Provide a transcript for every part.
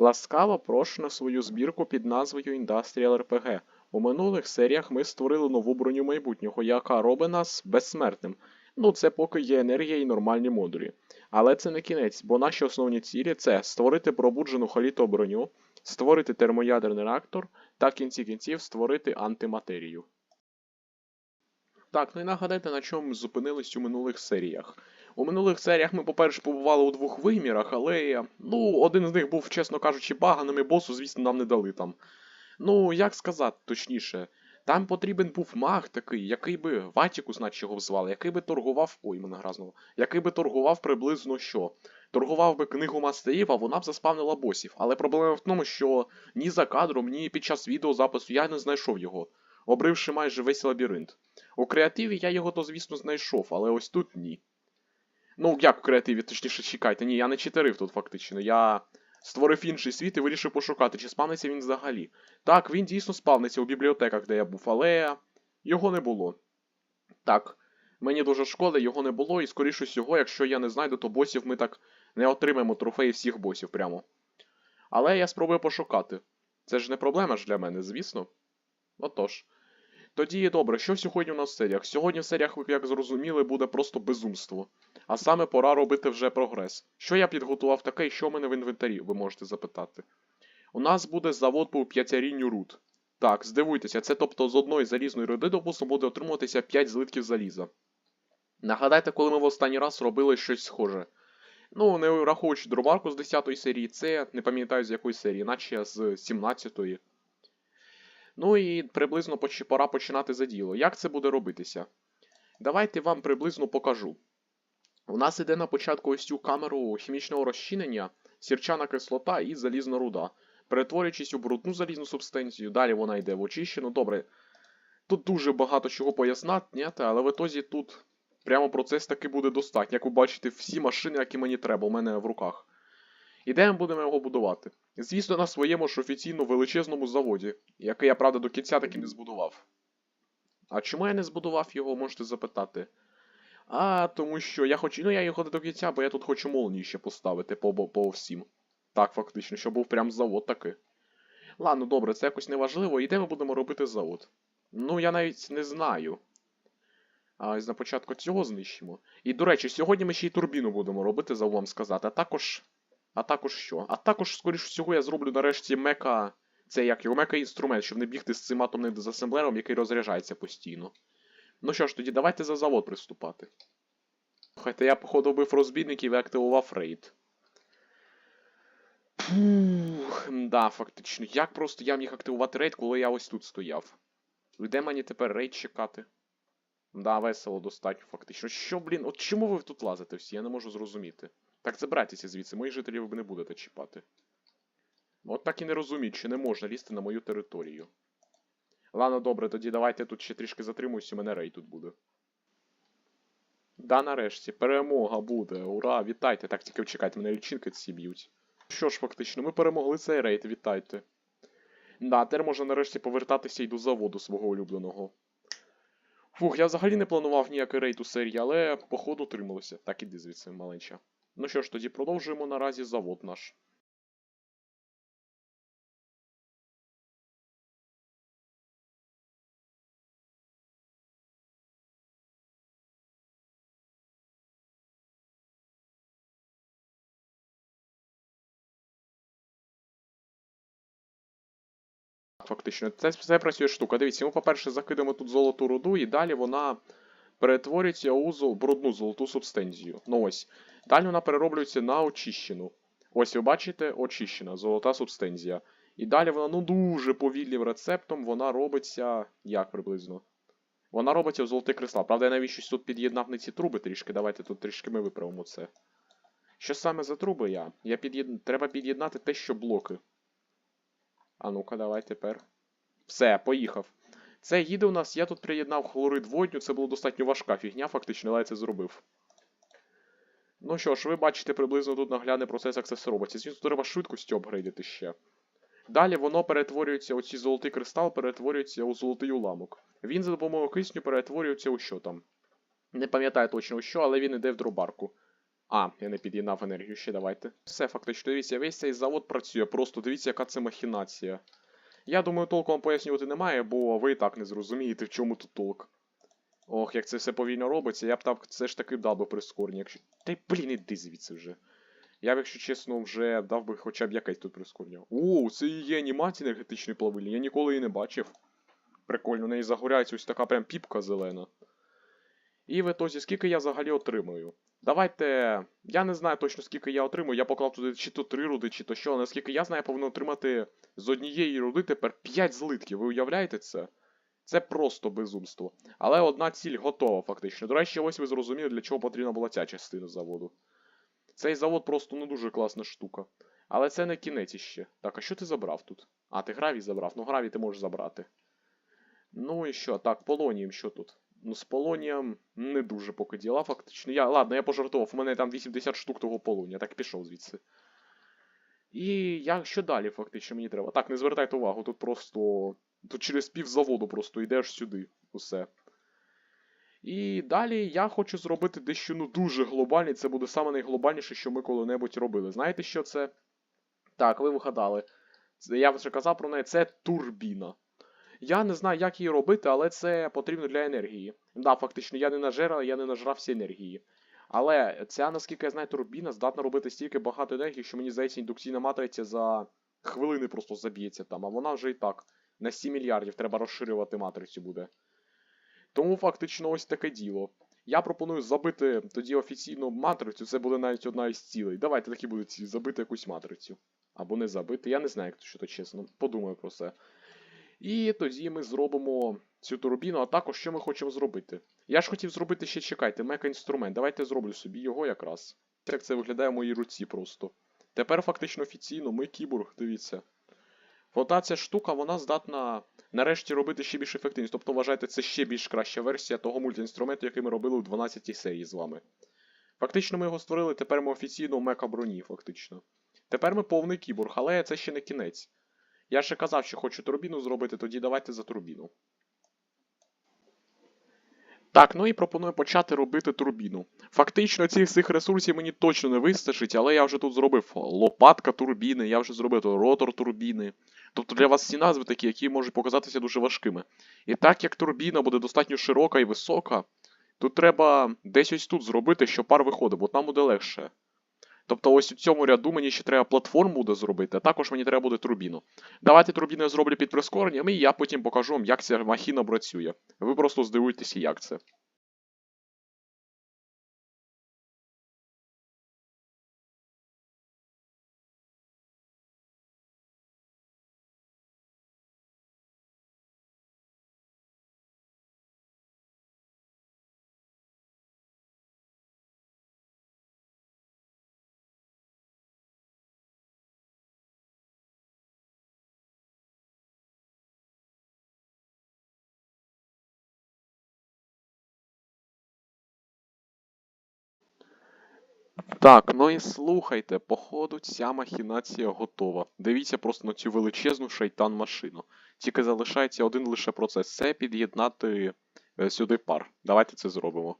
Ласкаво прошу на свою збірку під назвою Industrial RPG. У минулих серіях ми створили нову броню майбутнього, яка робить нас безсмертним. Ну, це поки є енергія і нормальні модулі. Але це не кінець, бо наші основні цілі це створити пробуджену халіто броню, створити термоядерний реактор та в кінці кінців створити антиматерію. Так, ну і нагадайте, на чому ми зупинились у минулих серіях. У минулих серіях ми, по-перше, побували у двох вимірах, але ну, один з них був, чесно кажучи, баганим і босу, звісно, нам не дали там. Ну, як сказати точніше, там потрібен був маг такий, який би Ватікус, наче його звали, який би торгував. Ой, мене гразнуло. Який би торгував приблизно що. Торгував би книгу мастерів, а вона б заспавнила босів. Але проблема в тому, що ні за кадром, ні під час відеозапису я не знайшов його, обривши майже весь лабіринт. У креативі я його то, звісно, знайшов, але ось тут ні. Ну, як у креативі, точніше, чекайте, ні, я не читерив тут фактично. Я створив інший світ і вирішив пошукати, чи спавниться він взагалі. Так, він дійсно спавниться у бібліотеках, де я був, але його не було. Так, мені дуже шкода, його не було, і скоріше всього, якщо я не знайду, то босів ми так не отримаємо трофеї всіх босів прямо. Але я спробую пошукати. Це ж не проблема ж для мене, звісно. Отож. Тоді добре, що сьогодні у нас в серіях? Сьогодні в серіях, як зрозуміли, буде просто безумство. А саме пора робити вже прогрес. Що я підготував таке і що в мене в інвентарі, ви можете запитати. У нас буде завод по п'ятярінню руд. Так, здивуйтеся, це тобто з одної залізної руди, допустимо, буде отримуватися 5 злитків заліза. Нагадайте, коли ми в останній раз робили щось схоже. Ну, не враховуючи дробарку з 10 серії, це не пам'ятаю з якої серії, наче з 17-ї. Ну і приблизно пора починати за діло. Як це буде робитися? Давайте вам приблизно покажу. У нас іде на початку ось цю камеру хімічного розчинення, сірчана кислота і залізна руда, перетворюючись у брудну залізну субстанцію, далі вона йде в очищену. Добре. Тут дуже багато чого пояснати, але в ітозі тут прямо процес таки буде достатньо. Як ви бачите, всі машини, які мені треба, у мене в руках. І де ми будемо його будувати? Звісно, на своєму ж офіційно величезному заводі, який я, правда, до кінця таки не збудував. А чому я не збудував його, можете запитати. А, тому що я хочу. Ну я його до кінця, бо я тут хочу молнії ще поставити по, по, всім. Так, фактично, щоб був прям завод таки. Ладно, добре, це якось неважливо. І де ми будемо робити завод? Ну, я навіть не знаю. А на початку цього знищимо. І, до речі, сьогодні ми ще й турбіну будемо робити, забув вам сказати. А також. А також що? А також, скоріш всього, я зроблю нарешті мека. Це як його мека-інструмент, щоб не бігти з цим атомним дезасемблером, який розряджається постійно. Ну що ж, тоді давайте за завод приступати. Слухайте, я, походу, вбив розбійників і активував рейд. Пух, да, фактично. Як просто я міг активувати рейд, коли я ось тут стояв? Де мені тепер рейд чекати? Да, весело достатньо, фактично. Що, блін, от чому ви тут лазите всі? Я не можу зрозуміти. Так забирайтеся звідси, моїх жителів ви не будете чіпати. От так і не розумію, чи не можна лізти на мою територію. Ладно, добре, тоді давайте тут ще трішки затримуюсь, у мене рейд тут буде. Да, нарешті, перемога буде. Ура, вітайте. Так, тільки чекайте, мене лічинки ці б'ють. Що ж, фактично, ми перемогли цей рейд, вітайте. Да, тепер можна нарешті повертатися й до заводу свого улюбленого. Фух, я взагалі не планував ніякий рейд у серії, але походу трималося. Так, іди звідси, маленька. Ну що ж, тоді продовжуємо наразі завод наш. Фактично, це все працює штука. Дивіться, ми, по-перше, закидаємо тут золоту руду, і далі вона перетворюється у брудну золоту субстанцію. Ну ось. Далі вона перероблюється на очищену. Ось ви бачите, очищена, золота субстанція. І далі вона ну дуже повільним рецептом вона робиться. Як приблизно? Вона робиться в золотий кристал. Правда, я навіщось тут під'єднав не ці труби трішки. Давайте тут трішки ми виправимо це. Що саме за труби я? Я під'єд... Треба під'єднати те, що блоки. А ну-ка, давай тепер. Все, поїхав. Це їде у нас, я тут приєднав хлорид водню, це була достатньо важка фігня, фактично, але я це зробив. Ну що ж, ви бачите приблизно тут наглядний процес, як це все робиться. Звісно, треба швидкості апгрейдити ще. Далі воно перетворюється, оці золотий кристал перетворюється у золотий уламок. Він за допомогою кисню перетворюється у що там. Не пам'ятаю точно у що, але він іде в дробарку. А, я не під'єднав енергію ще давайте. Все, фактично, дивіться, весь цей завод працює. Просто дивіться, яка це махінація. Я думаю, толком вам пояснювати немає, бо ви і так не зрозумієте, в чому тут толк. Ох, як це все повільно робиться, я б так все ж таки дав би прискорення. Якщо... Та й блін, іди звідси вже. Я б, якщо чесно, вже дав би хоча б якесь тут прискорення. О, це і є анімація енергетичної плавильні, я ніколи її не бачив. Прикольно, в неї загоряється ось така прям піпка зелена. І в ітозі, скільки я взагалі отримую? Давайте. Я не знаю точно скільки я отримую. Я поклав туди чи то 3 руди, чи то що, але наскільки я знаю, я повинен отримати з однієї руди тепер 5 злитків. Ви уявляєте це? Це просто безумство. Але одна ціль готова, фактично. До речі, ось ви зрозуміли, для чого потрібна була ця частина заводу. Цей завод просто не дуже класна штука. Але це не кінець іще. Так, а що ти забрав тут? А, ти гравій забрав. Ну, гравій ти можеш забрати. Ну і що? Так, полонієм що тут? Ну, з полонієм не дуже поки діла, фактично. Я, ладно, я пожартував, у мене там 80 штук того полонія, так пішов звідси. І як що далі, фактично, мені треба? Так, не звертайте увагу, тут просто. Тут через пів заводу просто йдеш сюди. Усе. І далі я хочу зробити дещо ну дуже глобальне. Це буде саме найглобальніше, що ми коли-небудь робили. Знаєте, що це? Так, ви вигадали. Я вже казав про неї, це турбіна. Я не знаю, як її робити, але це потрібно для енергії. Да, фактично, я не нажера, я не нажрався енергії. Але ця, наскільки я знаю, турбіна здатна робити стільки багато енергії, що мені здається, індукційна матриця за хвилини просто заб'ється там, а вона вже і так. На 7 мільярдів треба розширювати матрицю буде. Тому фактично ось таке діло. Я пропоную забити тоді офіційну матрицю, це буде навіть одна із цілей. Давайте такі будуть забити якусь матрицю. Або не забити, я не знаю, як то що то чесно. Подумаю про це. І тоді ми зробимо цю турбіну, а також що ми хочемо зробити. Я ж хотів зробити ще чекайте, мека-інструмент. Давайте зроблю собі його якраз. Як це виглядає в моїй руці просто. Тепер фактично офіційно ми кіборг, дивіться. Ота ця штука, вона здатна нарешті робити ще більш ефективність. Тобто, вважайте, це ще більш краща версія того мультиінструменту, який ми робили у 12 серії з вами. Фактично ми його створили, тепер ми офіційно у мека броні, фактично. Тепер ми повний кіборг, але це ще не кінець. Я ще казав, що хочу турбіну зробити, тоді давайте за турбіну. Так, ну і пропоную почати робити турбіну. Фактично, цих всіх ресурсів мені точно не вистачить, але я вже тут зробив лопатка турбіни, я вже зробив ротор турбіни. Тобто для вас всі назви такі, які можуть показатися дуже важкими. І так як турбіна буде достатньо широка і висока, тут треба десь ось тут зробити, щоб пар виходив, бо там буде легше. Тобто ось у цьому ряду мені ще треба платформу буде зробити, а також мені треба буде турбіну. Давайте турбіну я зроблю під прискоренням, і я потім покажу вам, як ця махіна працює. Ви просто здивуєтеся, як це. Так, ну і слухайте, походу ця махінація готова. Дивіться просто на цю величезну шайтан машину. Тільки залишається один лише процес це під'єднати е, сюди пар. Давайте це зробимо.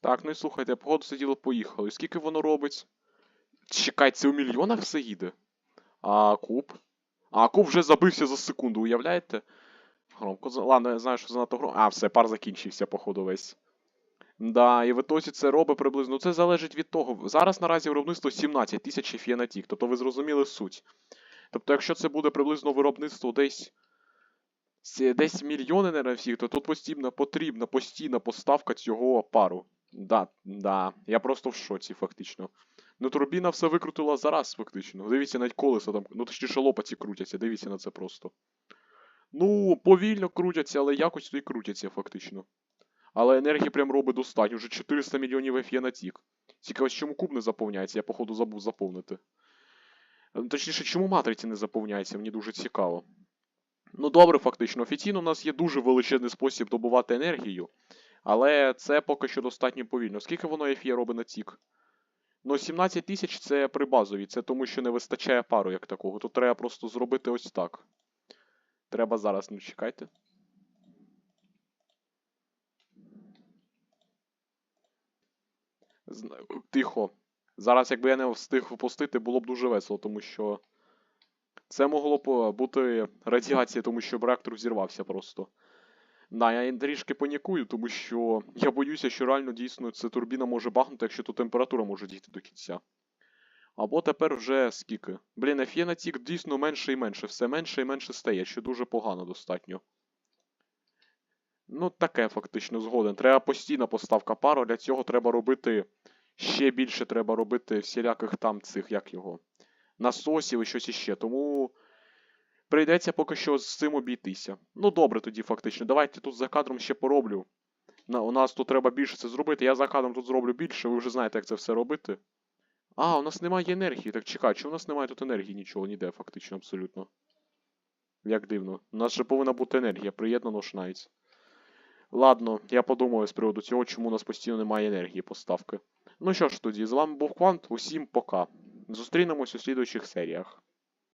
Так, ну і слухайте, походу це діло поїхало. І скільки воно робить? Чекай, це у мільйонах все їде? А куб? А куб вже забився за секунду, уявляєте? Громко. Ладно, я знаю, що занадто громко. А, все, пар закінчився, походу, весь. Да, і в ітозі це робить приблизно. Ну, це залежить від того. Зараз наразі виробництво 17 тисяч фіанатік, тобто ви зрозуміли суть. Тобто, якщо це буде приблизно виробництво десь. Десь мільйони нейрофік, то тут постійно потрібна постійна поставка цього пару. Да, да. Я просто в шоці, фактично. Ну, турбіна все викрутила зараз, фактично. Дивіться, навіть колеса там. Ну точніше лопаті крутяться, дивіться на це просто. Ну, повільно крутяться, але якось то й крутяться, фактично. Але енергії прям робить достатньо. Вже 400 мільйонів FE натік. Цікаво, чому куб не заповняється, я, походу, забув заповнити. Е, Точніше, чому матриці не заповняється, мені дуже цікаво. Ну, добре, фактично. Офіційно у нас є дуже величезний спосіб добувати енергію. Але це поки що достатньо повільно. Скільки воно FE робить на тік? Ну, 17 тисяч це при базовій, це тому, що не вистачає пару як такого. Тут треба просто зробити ось так. Треба зараз, ну чекайте. Тихо. Зараз, якби я не встиг випустити, було б дуже весело, тому що. Це могло б е, бути радіація, тому що б реактор взірвався просто. Да, я трішки панікую, тому що я боюся, що реально дійсно ця турбіна може багнути, якщо тут температура може дійти до кінця. Або тепер вже скільки. Блін, ф'єнатік дійсно менше і менше, все менше і менше стає, що дуже погано достатньо. Ну, таке фактично згоден. Треба постійна поставка пару, для цього треба робити. Ще більше треба робити всіляких там цих, як його, насосів і щось іще. Тому прийдеться поки що з цим обійтися. Ну добре тоді, фактично. Давайте тут за кадром ще пороблю. На, у нас тут треба більше це зробити. Я за кадром тут зроблю більше, ви вже знаєте, як це все робити. А, у нас немає енергії. Так чекай, чи у нас немає тут енергії нічого, ніде, фактично, абсолютно. Як дивно. У нас же повинна бути енергія, приєднано навіть. Ладно, я подумаю з приводу цього, чому у нас постійно немає енергії поставки. Ну що ж тоді, з вами був Квант, усім пока. Зустрінемось у слідуючих серіях.